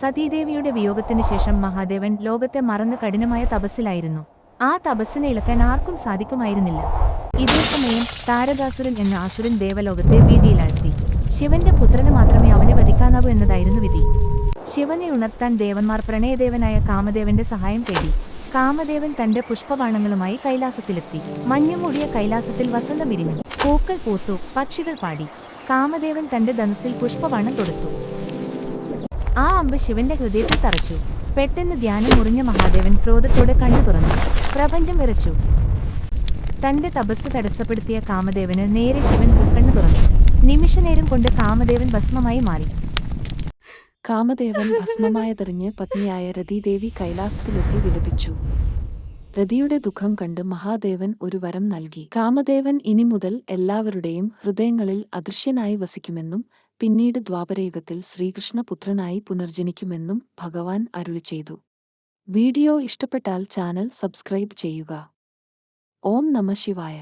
സതീദേവിയുടെ വിയോഗത്തിന് ശേഷം മഹാദേവൻ ലോകത്തെ മറന്ന് കഠിനമായ തപസ്സിലായിരുന്നു. ആ തപസ്സിനെ ഇളക്കാൻ ആർക്കും സാധിക്കുമായിരുന്നില്ല. ഇതേസമയം താരകാസുരൻ എന്ന അസുരൻ ദേവലോകത്തെ ഭീതിയിലാഴ്ത്തി. ശിവന്റെ പുത്രന് മാത്രമേ അവനെ വധിക്കാനാവൂ എന്നതായിരുന്നു വിധി. ശിവനെ ഉണർത്താൻ ദേവന്മാർ പ്രണയദേവനായ കാമദേവന്റെ സഹായം തേടി. കാമദേവൻ തന്റെ പുഷ്പബാണങ്ങളുമായി കൈലാസത്തിലെത്തി. മഞ്ഞുമൂടിയ കൈലാസത്തിൽ വസന്തം വിരിഞ്ഞു പൂക്കൾ പൂത്തു പക്ഷികൾ പാടി. കാമദേവൻ തന്റെ ധനുസിൽ പുഷ്പബാണം തൊടുത്തു ആ അമ്പ് ശിവന്റെ ഹൃദയത്തിൽ തറച്ചു. പെട്ടെന്ന് ധ്യാനം മുറിഞ്ഞ മഹാദേവൻ ക്രോധത്തോടെ കണ്ണു തുറന്നു. പ്രപഞ്ചം വിറച്ചു. തന്റെ തപസ് തടസ്സപ്പെടുത്തിയ കാമദേവന് നേരെ ശിവൻ കണ്ണു തുറന്നു. നിമിഷനേരം കൊണ്ട് കാമദേവൻ ഭസ്മമായി മാറി. കാമദേവൻ ഭസ്മമായതെറിഞ്ഞ് പത്നിയായ രതിദേവി കൈലാസത്തിലെത്തി വിലപിച്ചു. രതിയുടെ ദുഃഖം കണ്ട് മഹാദേവൻ ഒരു വരം നൽകി. കാമദേവൻ ഇനി മുതൽ എല്ലാവരുടെയും ഹൃദയങ്ങളിൽ അദൃശ്യനായി വസിക്കുമെന്നും പിന്നീട് ദ്വാപരയുഗത്തിൽ ശ്രീകൃഷ്ണപുത്രനായി പുനർജനിക്കുമെന്നും ഭഗവാൻ അരുളി ചെയ്തു. വീഡിയോ ഇഷ്ടപ്പെട്ടാൽ ചാനൽ സബ്സ്ക്രൈബ് ചെയ്യുക. ഓം നമ ശിവായ.